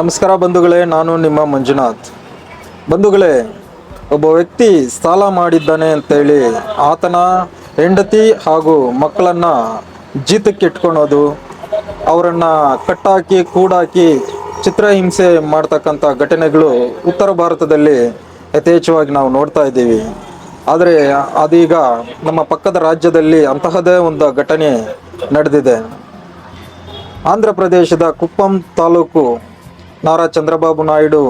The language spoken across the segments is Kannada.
ನಮಸ್ಕಾರ ಬಂಧುಗಳೇ, ನಾನು ನಿಮ್ಮ ಮಂಜುನಾಥ್. ಬಂಧುಗಳೇ, ಒಬ್ಬ ವ್ಯಕ್ತಿ ಸಾಲ ಮಾಡಿದ್ದಾನೆ ಅಂತೇಳಿ ಆತನ ಹೆಂಡತಿ ಹಾಗೂ ಮಕ್ಕಳನ್ನು ಜೀತಕ್ಕೆ ಇಟ್ಕೊಳೋದು, ಅವರನ್ನು ಕಟ್ಟಾಕಿ, ಕೂಡಾಕಿ ಚಿತ್ರಹಿಂಸೆ ಮಾಡ್ತಕ್ಕಂಥ ಘಟನೆಗಳು ಉತ್ತರ ಭಾರತದಲ್ಲಿ ಯಥೇಚ್ಛವಾಗಿ ನಾವು ನೋಡ್ತಾ ಇದ್ದೀವಿ. ಆದರೆ ಅದೀಗ ನಮ್ಮ ಪಕ್ಕದ ರಾಜ್ಯದಲ್ಲಿ ಅಂತಹದೇ ಒಂದು ಘಟನೆ ನಡೆದಿದೆ. ಆಂಧ್ರ ಪ್ರದೇಶದ ಕುಪ್ಪಂ ತಾಲೂಕು ನಾರಾ ಚಂದ್ರಬಾಬು ನಾಯ್ಡು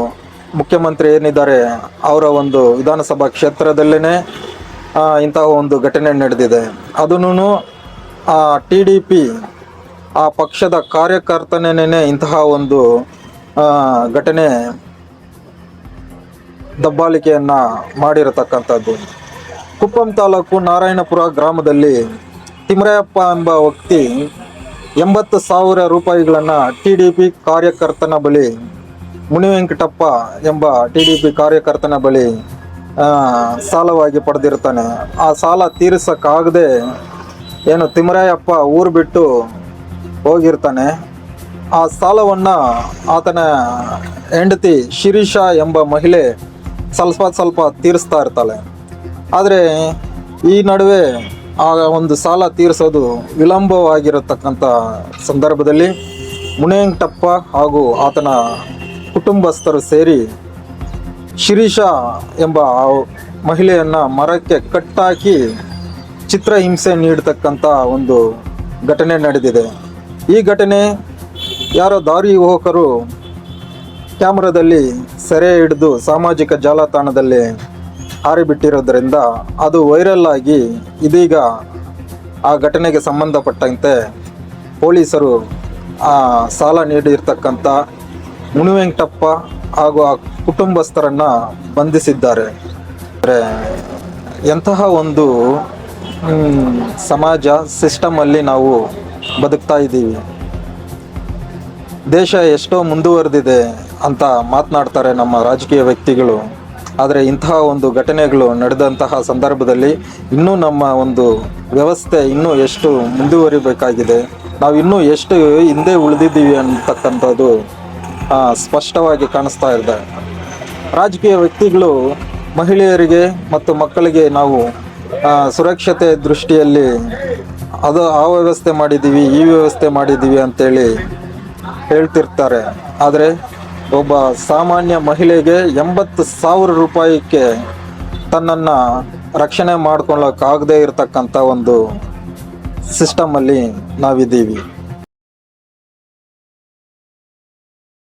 ಮುಖ್ಯಮಂತ್ರಿ ಏನಿದ್ದಾರೆ, ಅವರ ಒಂದು ವಿಧಾನಸಭಾ ಕ್ಷೇತ್ರದಲ್ಲೇ ಇಂತಹ ಒಂದು ಘಟನೆ ನಡೆದಿದೆ. ಅದನ್ನು ಟಿ ಡಿ ಪಿ, ಆ ಪಕ್ಷದ ಕಾರ್ಯಕರ್ತನೇನೆ ಇಂತಹ ಒಂದು ಘಟನೆ ದಬ್ಬಾಳಿಕೆಯನ್ನು ಮಾಡಿರತಕ್ಕಂಥದ್ದು. ಕುಪ್ಪಂ ತಾಲೂಕು ನಾರಾಯಣಪುರ ಗ್ರಾಮದಲ್ಲಿ ತಿಮ್ರಯಪ್ಪ ಎಂಬ ವ್ಯಕ್ತಿ ಎಂಬತ್ತು ಸಾವಿರ ರೂಪಾಯಿಗಳನ್ನು ಟಿ ಡಿ ಪಿ ಕಾರ್ಯಕರ್ತನ ಬಳಿ ಮುನಿವೆಂಕಟಪ್ಪ ಎಂಬ ಟಿ ಡಿ ಪಿ ಕಾರ್ಯಕರ್ತನ ಬಳಿ ಸಾಲವಾಗಿ ಪಡೆದಿರ್ತಾನೆ ಆ ಸಾಲ ತೀರಿಸೋಕ್ಕಾಗದೆ ಏನು ತಿಮ್ಮರಾಯಪ್ಪ ಊರು ಬಿಟ್ಟು ಹೋಗಿರ್ತಾನೆ. ಆ ಸಾಲವನ್ನು ಆತನ ಹೆಂಡತಿ ಶಿರೀಷಾ ಎಂಬ ಮಹಿಳೆ ಸ್ವಲ್ಪ ಸ್ವಲ್ಪ ತೀರಿಸ್ತಾ ಇರ್ತಾಳೆ. ಆದರೆ ಈ ನಡುವೆ ಆ ಒಂದು ಸಾಲ ತೀರಿಸೋದು ವಿಳಂಬವಾಗಿರತಕ್ಕಂಥ ಸಂದರ್ಭದಲ್ಲಿ ಮುನೇಂಕಟಪ್ಪ ಹಾಗೂ ಆತನ ಕುಟುಂಬಸ್ಥರು ಸೇರಿ ಶಿರೀಷ ಎಂಬ ಮಹಿಳೆಯನ್ನು ಮರಕ್ಕೆ ಕಟ್ಟಾಕಿ ಚಿತ್ರಹಿಂಸೆ ನೀಡತಕ್ಕಂಥ ಒಂದು ಘಟನೆ ನಡೆದಿದೆ. ಈ ಘಟನೆ ಯಾರೋ ದಾರಿ ಯುವಕರು ಕ್ಯಾಮ್ರಾದಲ್ಲಿ ಸೆರೆ ಹಿಡಿದು ಸಾಮಾಜಿಕ ಜಾಲತಾಣದಲ್ಲಿ ಹಾರಿಬಿಟ್ಟಿರೋದ್ರಿಂದ ಅದು ವೈರಲ್ ಆಗಿ ಇದೀಗ ಆ ಘಟನೆಗೆ ಸಂಬಂಧಪಟ್ಟಂತೆ ಪೊಲೀಸರು, ಆ, ಸಾಲ ನೀಡಿರ್ತಕ್ಕಂಥ ಮುನಿವೆಂಕಟಪ್ಪ ಹಾಗೂ ಆ ಕುಟುಂಬಸ್ಥರನ್ನು ಬಂಧಿಸಿದ್ದಾರೆ. ಎಂತಹ ಒಂದು ಸಮಾಜ ಸಿಸ್ಟಮಲ್ಲಿ ನಾವು ಬದುಕ್ತಾ ಇದ್ದೀವಿ. ದೇಶ ಎಷ್ಟೋ ಮುಂದುವರೆದಿದೆ ಅಂತ ಮಾತನಾಡ್ತಾರೆ ನಮ್ಮ ರಾಜಕೀಯ ವ್ಯಕ್ತಿಗಳು. ಆದರೆ ಇಂತಹ ಒಂದು ಘಟನೆಗಳು ನಡೆದಂತಹ ಸಂದರ್ಭದಲ್ಲಿ ಇನ್ನೂ ನಮ್ಮ ಒಂದು ವ್ಯವಸ್ಥೆ ಇನ್ನೂ ಎಷ್ಟು ಮುಂದುವರಿಬೇಕಾಗಿದೆ? ನಾವು ಇನ್ನೂ ಎಷ್ಟು ಹಿಂದೆ ಉಳಿದಿದ್ದೀವಿ ಅಂತಕ್ಕಂಥದ್ದು ಸ್ಪಷ್ಟವಾಗಿ ಕಾಣಿಸ್ತಾ ಇದೆ. ರಾಜಕೀಯ ವ್ಯಕ್ತಿಗಳು ಮಹಿಳೆಯರಿಗೆ ಮತ್ತು ಮಕ್ಕಳಿಗೆ ನಾವು ಸುರಕ್ಷತೆ ದೃಷ್ಟಿಯಲ್ಲಿ ಅದು ಆ ವ್ಯವಸ್ಥೆ ಮಾಡಿದ್ದೀವಿ, ಈ ವ್ಯವಸ್ಥೆ ಮಾಡಿದ್ದೀವಿ ಅಂತೇಳಿ ಹೇಳ್ತಿರ್ತಾರೆ. ಆದರೆ ಒಬ್ಬ ಸಾಮಾನ್ಯ ಮಹಿಳೆಗೆ ಎಂಬತ್ತು ಸಾವಿರ ರೂಪಾಯಿಗೆ ತನ್ನನ್ನು ರಕ್ಷಣೆ ಮಾಡ್ಕೊಳ್ಳೋಕ್ಕಾಗದೇ ಇರತಕ್ಕಂಥ ಒಂದು ಸಿಸ್ಟಮಲ್ಲಿ ನಾವಿದ್ದೀವಿ.